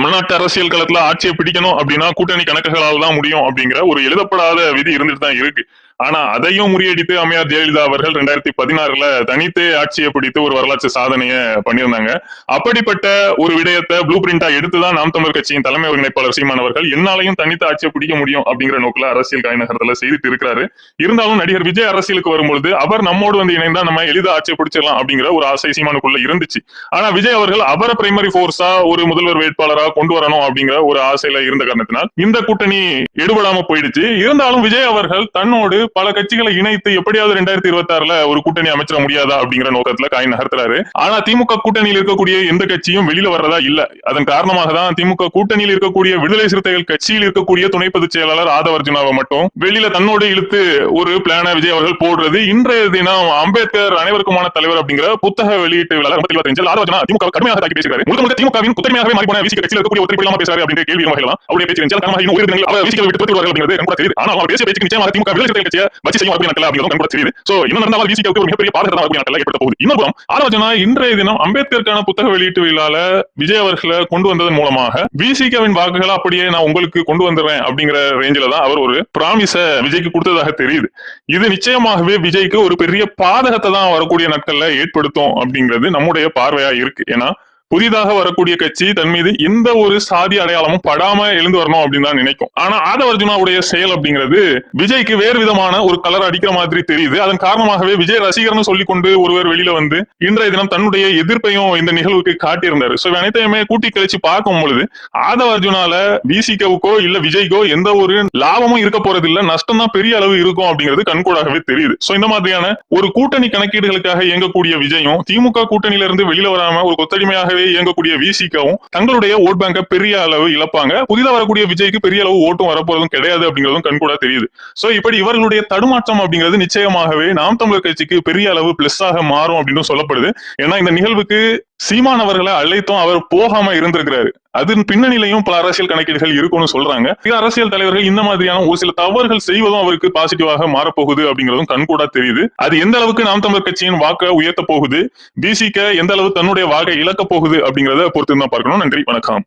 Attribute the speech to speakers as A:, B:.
A: தமிழ்நாட்டு அரசியல் களத்துல ஆட்சியை பிடிக்கணும் அப்படின்னா கூட்டணி கணக்குகளால் தான் முடியும் அப்படிங்கிற ஒரு எழுதப்படாத விதி இருந்துட்டு தான் இருக்கு. ஆனா அதையும் முறியடித்து அம்மையார் ஜெயலலிதா அவர்கள் ரெண்டாயிரத்தி பதினாறுல தனித்தே ஆட்சியை பிடித்து ஒரு வரலாற்று சாதனைய பண்ணியிருந்தாங்க. அப்படிப்பட்ட ஒரு விடயத்தை ப்ளூ பிரிண்டா எடுத்துதான் நாம் தமிழர் கட்சியின் தலைமை ஒருங்கிணைப்பாளர் சீமான் அவர்கள் என்னாலையும் தனித்து ஆட்சியை பிடிக்க முடியும் அப்படிங்கிற நோக்கில அரசியல் காய்நகரத்துல செய்துட்டு இருக்கிறாரு. இருந்தாலும் நடிகர் விஜய் அரசியலுக்கு வரும்பொழுது அவர் நம்மோடு வந்து இணைந்தா நம்ம எளிதா ஆட்சியை பிடிச்சிடலாம் அப்படிங்கிற ஒரு ஆசை சீமானுக்குள்ள இருந்துச்சு. ஆனா விஜய் அவர்கள் அவரை பிரைமரி போர்ஸா ஒரு முதல்வர் வேட்பாளரா கொண்டு வரணும் அப்படிங்கிற ஒரு ஆசையில இருந்த காரணத்தினால் இந்த கூட்டணி எடுபடாம போயிடுச்சு. இருந்தாலும் விஜய் அவர்கள் தன்னோடு பல கட்சிகளை இணைத்து எப்படியாவது ரெண்டாயிரத்தி இருபத்தி ஆறுல ஒரு கூட்டணி அமைச்சிட முடியாதா அப்படிங்கிற நோக்கத்துல காய் நகர்த்துறாரு. ஆனா திமுக கூட்டணியில் இருக்கக்கூடிய எந்த கட்சியும் வெளியில வர்றதா இல்ல. அதன் காரணமாக தான் திமுக கூட்டணியில் இருக்கக்கூடிய விடுதலை சிறுத்தைகள் கட்சியில் இருக்கக்கூடிய துணை பொதுச் செயலாளர் ஆதவர்ஜுனாவை மட்டும் வெளியில தன்னோடு இழுத்து ஒரு பிளான விஜய் அவர்கள் போடுறது இன்றைய தினம் அம்பேத்கர் அனைவருக்குமான தலைவர் அப்படிங்கிற புத்தக வெளியீட்டு விழா ரொம்ப ஆதவர்ஜுனா திமுக கடுமையாக தாக்கி பேசுகிறாரு முழுக்க முழுக்க திமுகவின் குத்தமையாகவே மாறி போன விசிக கட்சியில் இருக்கக்கூடிய ஒருத்தர் இல்லாம பேசுறாரு அப்படிங்கிற கேள்வி வகையெல்லாம் அவருடைய பேச்சு இருந்துச்சு காரணமாக இன்னும் உயிரினங்கள் அவர் விசிக விட்டு போட்டு வருவார்கள் அப்படிங்கிறது எனக்கு தெரியுது ஆனால் அவர் பேசிய பேச்சுக்கு நிச்சயமாக திமுக விடுதலை சிறுத்தைகள் கட்சி கட்சியை வச்சு செய்யும் அப்படி நடக்கல அப்படிங்கிறது எனக்கு கூட தெரியுது சோ இன்னும் நடந்தாலும் விசிக்கு ஒரு மிகப்பெரிய பாதகத்தை அப்படி நடக்கல ஏற்படுத்த போகுது. இன்னொரு புறம் ஆலோசனா இன்றைய தினம் அம்பேத்கருக்கான புத்தக வெளியீட்டு விழால விஜய் அவர்களை கொண்டு வந்ததன் மூலமாக விசிகவின் வாக்குகளை அப்படியே நான் உங்களுக்கு கொண்டு வந்துடுறேன் அப்படிங்கிற ரேஞ்சில தான் அவர் ஒரு பிராமிஸ விஜய்க்கு கொடுத்ததாக தெரியுது. இது நிச்சயமாகவே விஜய்க்கு ஒரு பெரிய பாதகத்தை தான் வரக்கூடிய நாட்கள்ல ஏற்படுத்தும் அப்படிங்கிறது நம்முடைய பார்வையா இருக்கு. ஏன்னா புதிதாக வரக்கூடிய கட்சி தன் மீது எந்த ஒரு சாதி அடையாளமும் படாம எழுந்து வரணும் அப்படின்னு தான் நினைக்கும். ஆனா ஆதவர்ஜுனாவுடைய செயல் அப்படிங்கிறது விஜய்க்கு வேறு விதமான ஒரு கலர் அடிக்கிற மாதிரி தெரியுது. அதன் காரணமாகவே விஜய் ரசிகர்னு சொல்லிக் கொண்டு ஒருவர் வெளியில வந்து இன்றைய தினம் தன்னுடைய எதிர்ப்பையும் இந்த நிகழ்வுக்கு காட்டியிருந்தாரு. சோ அனைத்தையுமே கூட்டி கழிச்சு பார்க்கும் பொழுது ஆதவர்ஜுனால விசிகவுக்கோ இல்ல விஜய்க்கோ எந்த ஒரு லாபமும் இருக்க போறது இல்ல நஷ்டம் தான் பெரிய அளவு இருக்கும் அப்படிங்கிறது கண்கூடாகவே தெரியுது. சோ இந்த மாதிரியான ஒரு கூட்டணி கணக்கீடுகளுக்காக இயங்கக்கூடிய விஜயும் திமுக கூட்டணியில இருந்து வெளியில வராம ஒரு கொத்தடிமையாகவே இயங்கக்கூடிய விசிகவும் தங்களுடைய ஓட் பேங்க பெரிய அளவு இழப்பாங்க. புதிதாக வரக்கூடிய விஜய்க்கு பெரிய அளவு ஓட்டும் வரப்போறதும் கிடையாது அப்படிங்கிறதும் கண்கூடா தெரியுது. சோ இப்படி இவர்களுடைய தடுமாற்றம் அப்படிங்கிறது நிச்சயமாகவே நாம் தமிழர் கட்சிக்கு பெரிய அளவு பிளஸ் ஆக மாறும் அப்படின்னு சொல்லப்படுது. ஏன்னா இந்த நிகழ்வுக்கு சீமானவர்களை அழைத்தும் அவர் போகாம இருந்திருக்கிறாரு. அதன் பின்னணியிலையும் பல அரசியல் கணக்கீடுகள் இருக்கும்னு சொல்றாங்க. சில அரசியல் தலைவர்கள் இந்த மாதிரியான ஒரு சில தவறுகள் செய்வதும் அவருக்கு பாசிட்டிவாக மாறப்போகுது அப்படிங்கிறதும் கண்கூடா தெரியுது. அது எந்த அளவுக்கு நாம் தமிழர் கட்சியின் வாக்கை உயர்த்த போகுது? பிசிக்க எந்த அளவு தன்னுடைய வாக்கை இழக்க போகுது அப்படிங்கறத பொறுத்து தான் பார்க்கணும். நன்றி வணக்கம்.